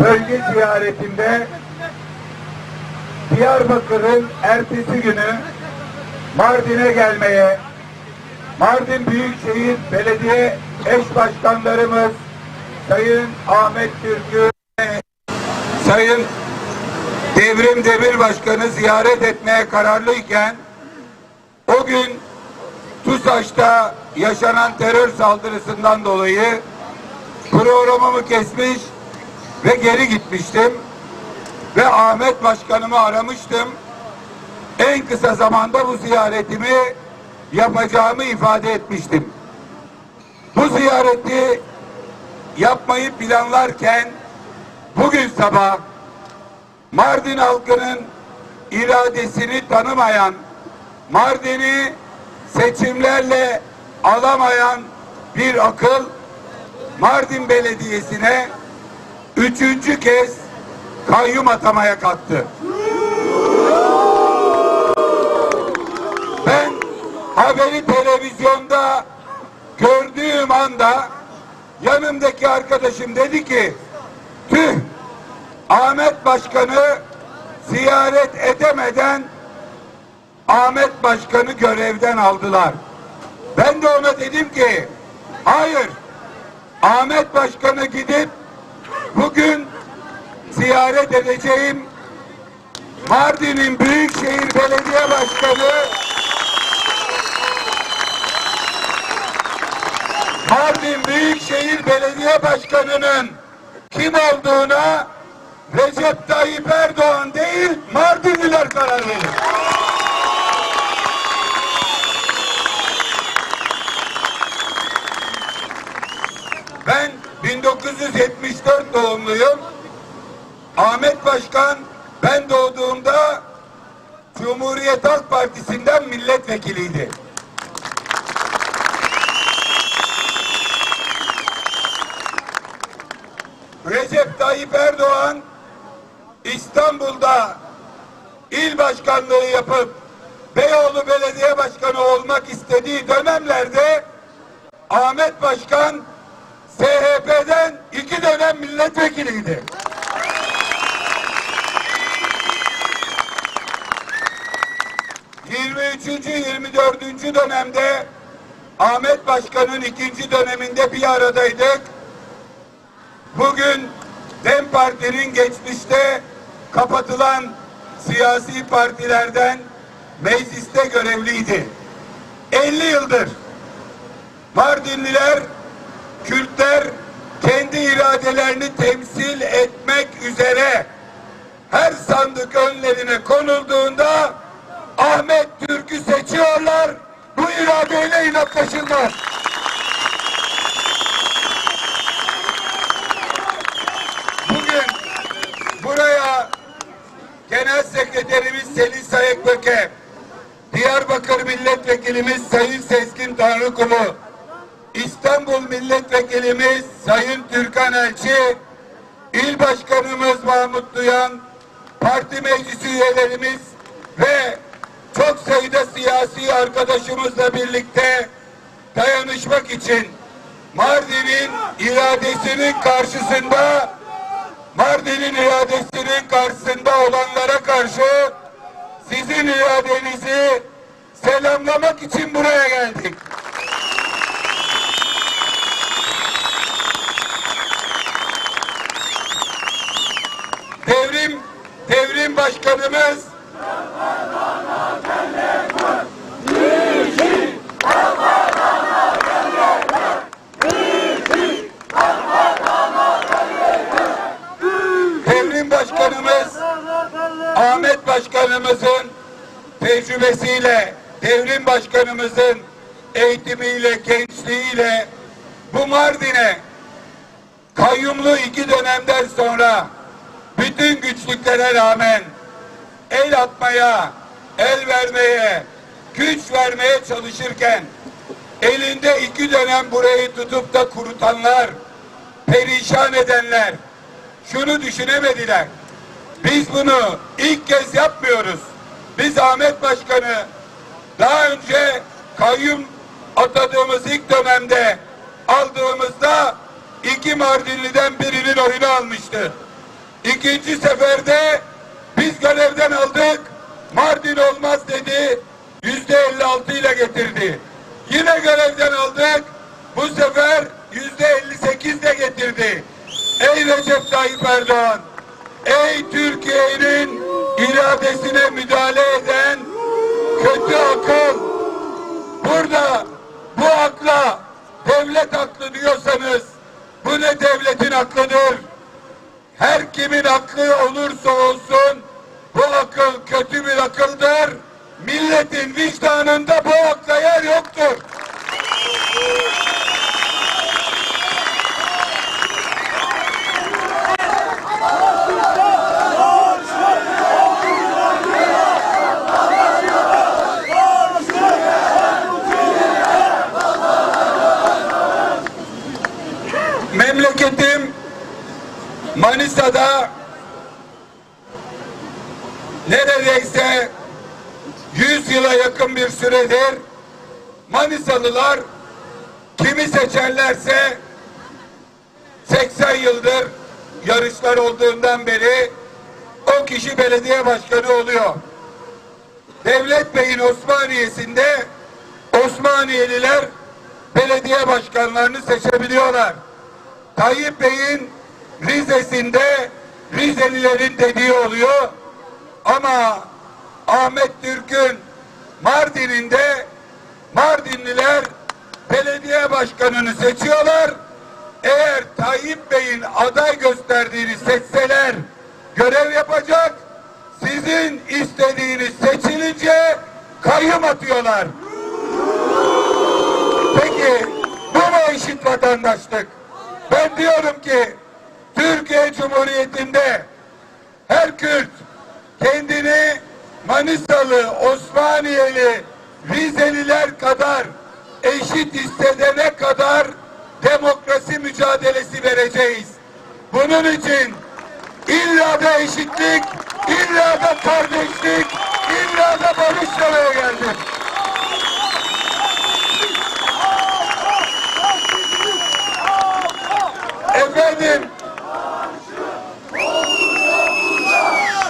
bölge ziyaretinde Diyarbakır'ın ertesi günü Mardin'e gelmeye Mardin Büyükşehir Belediye eş başkanlarımız Sayın Ahmet Türk'ü Sayın Devrim Demir Başkanı ziyaret etmeye kararlıyken o gün TUSAŞ'ta yaşanan terör saldırısından dolayı programımı kesmiş ve geri gitmiştim. Ve Ahmet Başkanımı aramıştım. En kısa zamanda bu ziyaretimi yapacağımı ifade etmiştim. Bu ziyareti yapmayı planlarken bugün sabah Mardin halkının iradesini tanımayan, Mardin'i seçimlerle alamayan bir akıl Mardin Belediyesi'ne üçüncü kez kayyum atamaya kalktı. Ben haberi televizyonda gördüğüm anda yanımdaki arkadaşım dedi ki tüh Ahmet Başkan'ı ziyaret edemeden Ahmet Başkan'ı görevden aldılar. Ben de ona dedim ki hayır Ahmet Başkan'ı gidip bugün ziyaret edeceğim Mardin'in Büyükşehir Belediye Başkanı Mardin Büyükşehir Belediye Başkanı'nın kim olduğuna Recep Tayyip Erdoğan değil Mardinliler karar verir. Ben 1974 doğumluyum. Ahmet Başkan ben doğduğumda Cumhuriyet Halk Partisi'nden milletvekiliydi. Recep Tayyip Erdoğan İstanbul'da il başkanlığı yapıp Beyoğlu Belediye Başkanı olmak istediği dönemlerde Ahmet Başkan SHP'den iki dönem milletvekiliydi. ...23. 24. dönemde... ...Ahmet Başkan'ın ikinci döneminde bir aradaydık. Bugün DEM Parti'nin geçmişte kapatılan siyasi partilerden mecliste görevliydi. 50 yıldır Mardinliler, Kürtler kendi iradelerini temsil etmek üzere her sandık önlerine konulduğunda Ahmet Türk'ü seçiyorlar. Bu iradeyle inatlaşırlar. Bugün buraya Genel Sekreterimiz Selin Sayıkböke, Diyarbakır Milletvekilimiz Sayın Sezgin Tanrıkulu, İstanbul Milletvekilimiz Sayın Türkan Elçi, İl Başkanımız Mahmut Duyan, parti meclisi üyelerimiz ve çok sayıda siyasi arkadaşımızla birlikte dayanışmak için Mardin'in iradesinin karşısında Mardin'in iradesinin karşısında olanlara karşı sizin iradenizi selamlamak için buraya geldik. Devrim devrim başkanımız. Devrim başkanımız Ahmet Başkanımızın tecrübesiyle, devrim başkanımızın eğitimiyle, gençliğiyle bu Mardin'e kayyumlu iki dönemden sonra bütün güçlüklere rağmen el atmaya, el vermeye, güç vermeye çalışırken elinde iki dönem burayı tutup da kurutanlar, perişan edenler şunu düşünemediler. Biz bunu ilk kez yapmıyoruz. Biz Ahmet Başkanı daha önce kayyum atadığımız ilk dönemde aldığımızda iki Mardinli'den birinin oyunu almıştı. İkinci seferde biz görevden aldık. Mardin olmaz dedi. Yüzde 56 ile getirdi. Yine görevden aldık. Bu sefer yüzde 58 ile getirdi. Ey Recep Tayyip Erdoğan, ey Türkiye'nin iradesine müdahale eden kötü akıl, burada bu akla devlet aklı diyorsanız bu ne devletin aklıdır? Her kimin aklı olursa olsun bu akıl kötü bir akıldır. Milletin vicdanında bu akla yer yoktur. Manisa'da neredeyse 100 yıla yakın bir süredir Manisalılar kimi seçerlerse 80 yıldır yarışlar olduğundan beri o kişi belediye başkanı oluyor. Devlet Bey'in Osmaniye'sinde Osmaniyeliler belediye başkanlarını seçebiliyorlar. Tayyip Bey'in Rize'sinde Rizelilerin dediği oluyor. Ama Ahmet Türk'ün Mardin'inde Mardinliler belediye başkanını seçiyorlar. Eğer Tayyip Bey'in aday gösterdiğini seçseler görev yapacak. Sizin istediğiniz seçilince kayyum atıyorlar. Peki bu mu eşit vatandaşlık? Ben diyorum ki Türkiye Cumhuriyeti'nde her Kürt kendini Manisalı, Osmaniyeli, Rizeliler kadar eşit hissedene kadar demokrasi mücadelesi vereceğiz. Bunun için illa da eşitlik, illa da kardeşlik, illa da barış demeye. Efendim.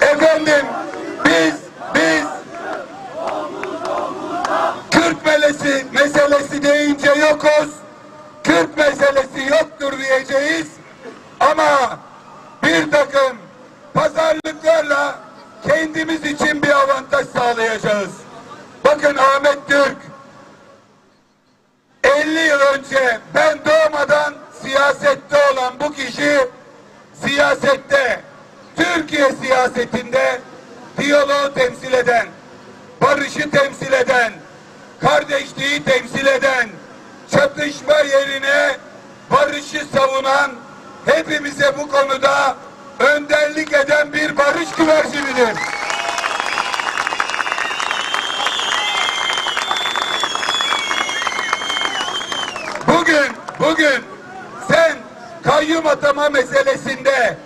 Efendim biz biz Kürt meselesi, deyince yokuz. Kürt meselesi yoktur diyeceğiz. Ama bir takım pazarlıklarla kendimiz için bir avantaj sağlayacağız. Bakın Ahmet Türk 50 yıl önce ben doğmadan siyasette olan bu kişi siyasette, Türkiye siyasetinde diyaloğu temsil eden, barışı temsil eden, kardeşliği temsil eden, çatışma yerine barışı savunan, hepimize bu konuda önderlik eden bir barış güvercinidir. Bugün, bugün sen kayyum atama meselesinde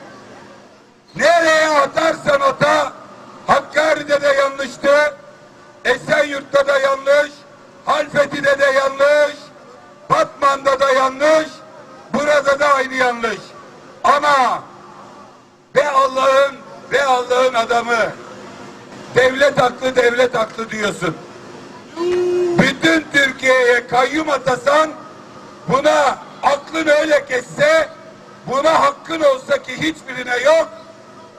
nereye atarsan ata Hakkari'de de yanlıştı, Esenyurt'ta da yanlış, yanlış, Batman'da da yanlış, burada da aynı yanlış. Ama ve Allah'ın ve Allah'ın adamı devlet haklı devlet haklı diyorsun. Bütün Türkiye'ye kayyum atasan buna aklın öyle kesse buna hakkın olsa ki hiçbirine yok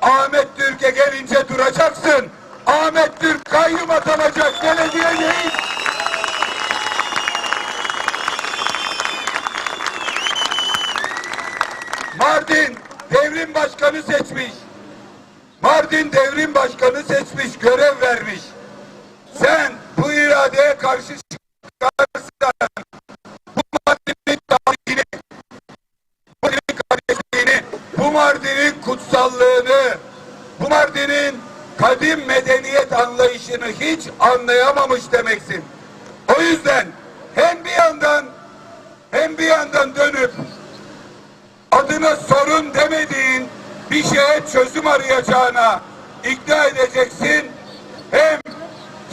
Ahmet Türk'e gelince duracaksın. Ahmet Türk kayyum atanacak belediye değil. Mardin devrim başkanı seçmiş. Mardin devrim başkanı seçmiş, görev vermiş. Sen bu iradeye karşı çıkarsan bu Mardin'in tarihini, bu Mardin'in kardeşliğini, bu Mardin'in kutsallığını, bu Mardin'in kadim medeniyet anlayışını hiç anlayamamış demeksin. O yüzden hem bir yandan hem bir yandan dönüp adına sorun demediğin bir şeye çözüm arayacağına ikna edeceksin. Hem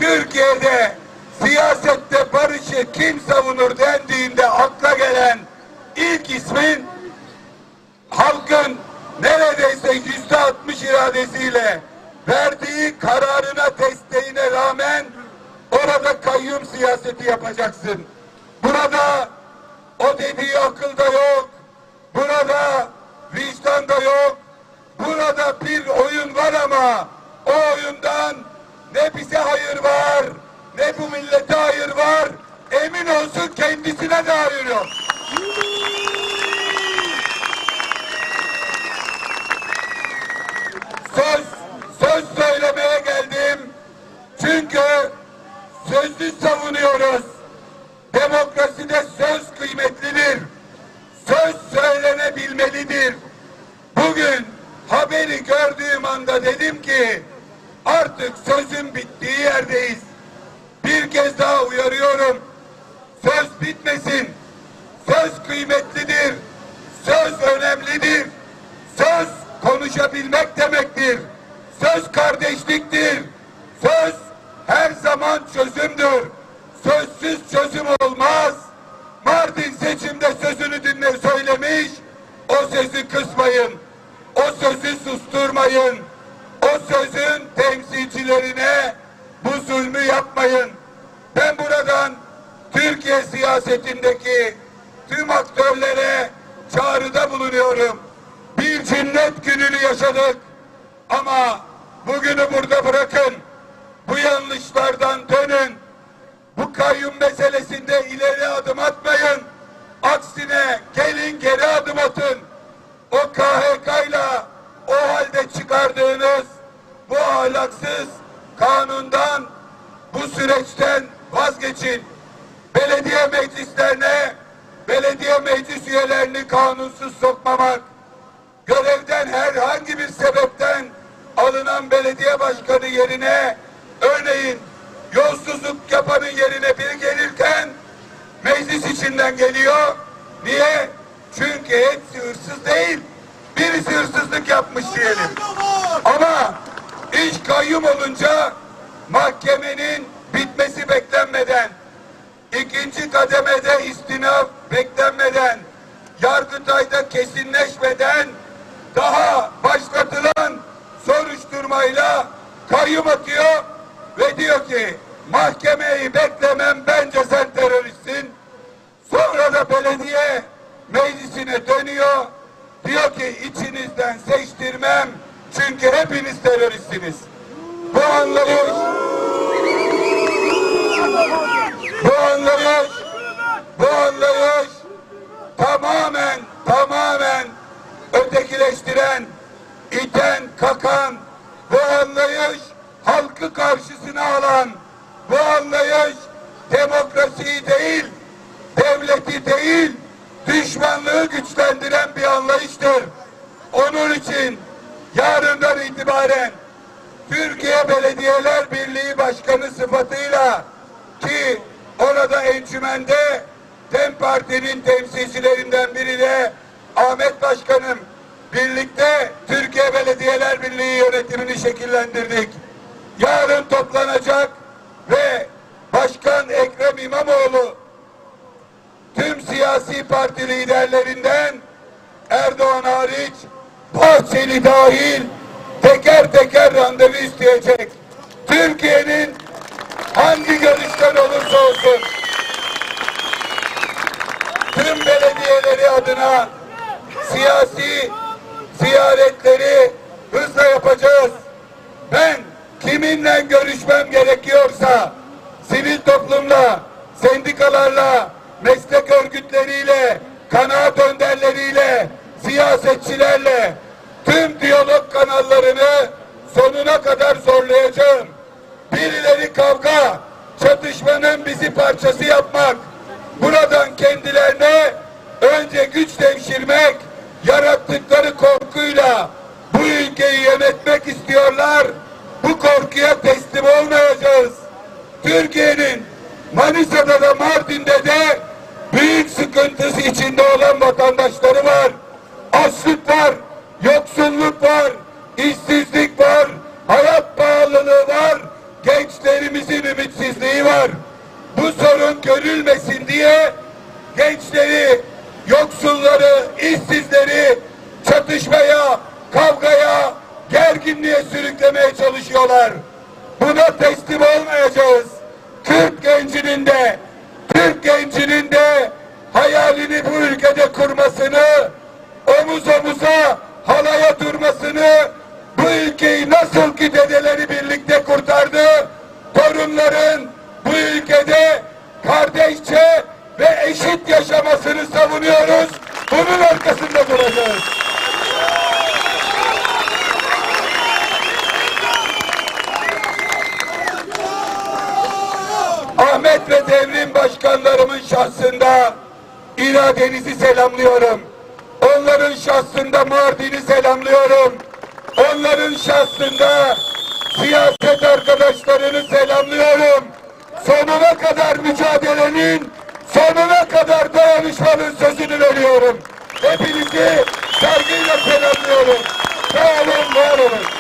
Türkiye'de siyasette barışı kim savunur dendiğinde akla gelen ilk ismin halkın neredeyse yüzde altmış iradesiyle verdiği kararına desteğine rağmen orada kayyum siyaseti yapacaksın. Burada o dediği akılda yok. Burada vicdan da yok. Burada bir oyun var ama o oyundan ne bize hayır var ne bu millete hayır var. Emin olsun kendisine de hayır yok. Söz, söz söylemeye geldim. Çünkü sözlü savunuyoruz. Demokraside söz kıymetlidir. Söz söylenebilmelidir. Bugün haberi gördüğüm anda dedim ki artık sözün bittiği yerdeyiz. Bir kez daha uyarıyorum. Söz bitmesin. Söz kıymetlidir. Söz önemlidir. Söz konuşabilmek demektir. Söz kardeşliktir. Söz her zaman çözümdür. Sözsüz çözüm olmaz. Mardin seçimde sözünü dinle söylemiş. O sözü kısmayın. O sözü susturmayın. O sözün temsilcilerine bu zulmü yapmayın. Ben buradan Türkiye siyasetindeki tüm aktörlere çağrıda bulunuyorum. Bir cinnet gününü yaşadık. Ama bugünü burada bırakın. Bu yanlışlardan dönün. Bu kayyum meselesinde kanunsuz sokmamak, görevden herhangi bir sebepten alınan belediye başkanı yerine örneğin yolsuzluk yapanın yerine biri gelirken meclis içinden geliyor. Niye? Çünkü hepsi hırsız değil. Birisi hırsızlık yapmış diyelim. Ama iş kayyum olunca mahkemenin bitmesi beklenmeden ikinci kademede istinaf beklenmeden Yargıtay'da kesinleşmeden daha başlatılan soruşturmayla kayyum atıyor ve diyor ki mahkemeyi beklemem bence sen teröristsin. Sonra da belediye meclisine dönüyor. Diyor ki içinizden seçtirmem çünkü hepiniz teröristsiniz. Bu anlayış bu anlayış bu anlayış tamamen tamamen ötekileştiren, iten, kakan bu anlayış halkı karşısına alan bu anlayış demokrasiyi değil, devleti değil, düşmanlığı güçlendiren bir anlayıştır. Onun için yarından itibaren Türkiye Belediyeler Birliği Başkanı sıfatıyla ki orada encümende DEM Parti'nin temsilcilerinden biri de Ahmet Başkanım birlikte Türkiye Belediyeler Birliği yönetimini şekillendirdik. Yarın toplanacak ve Başkan Ekrem İmamoğlu tüm siyasi parti liderlerinden Erdoğan hariç Bahçeli dahil teker teker randevu isteyecek. Türkiye'nin hangi görüşten olursa olsun tüm belediyeleri adına siyasi ziyaretleri hızla yapacağız. Ben kiminle görüşmem gerekiyorsa sivil toplumla, sendikalarla, meslek örgütleriyle, kanaat önderleriyle, siyasetçilerle tüm diyalog kanallarını sonuna kadar zorlayacağım. Birileri kavga, çatışmanın bizi parçası yapmak, buradan kendilerine önce güç devşirmek, yarattıkları korkuyla bu ülkeyi yönetmek istiyorlar. Bu korkuya teslim olmayacağız. Türkiye'nin Manisa'da da Mardin'de de büyük sıkıntısı içinde olan vatandaşları var. Açlık var, yoksulluk var, işsizlik var, hayat pahalılığı var, gençlerimizin ümitsizliği var. Bu sorun görülmesin diye gençleri, yoksulları, işsizleri çatışmaya, kavgaya, gerginliğe sürüklemeye çalışıyorlar. Buna teslim olmayacağız. Kürt gencinin de, Türk gencinin de hayalini bu ülkede kurmasını, omuz omuza halaya durmasını, bu ülkeyi nasıl ki dedeleri birlikte kurtardı, torunların bu ülkede kardeşçe ve eşit yaşamasını savunuyoruz. Bunun arkasında duracağız. Ahmet ve Devrim başkanlarımın şahsında iradenizi selamlıyorum. Onların şahsında Mardin'i selamlıyorum. Onların şahsında siyaset arkadaşlarını selamlıyorum. Sonuna kadar mücadelenin, sonuna kadar dayanışmanın sözünü veriyorum. Hepinizi saygıyla selamlıyorum. Sağ olun, var olun.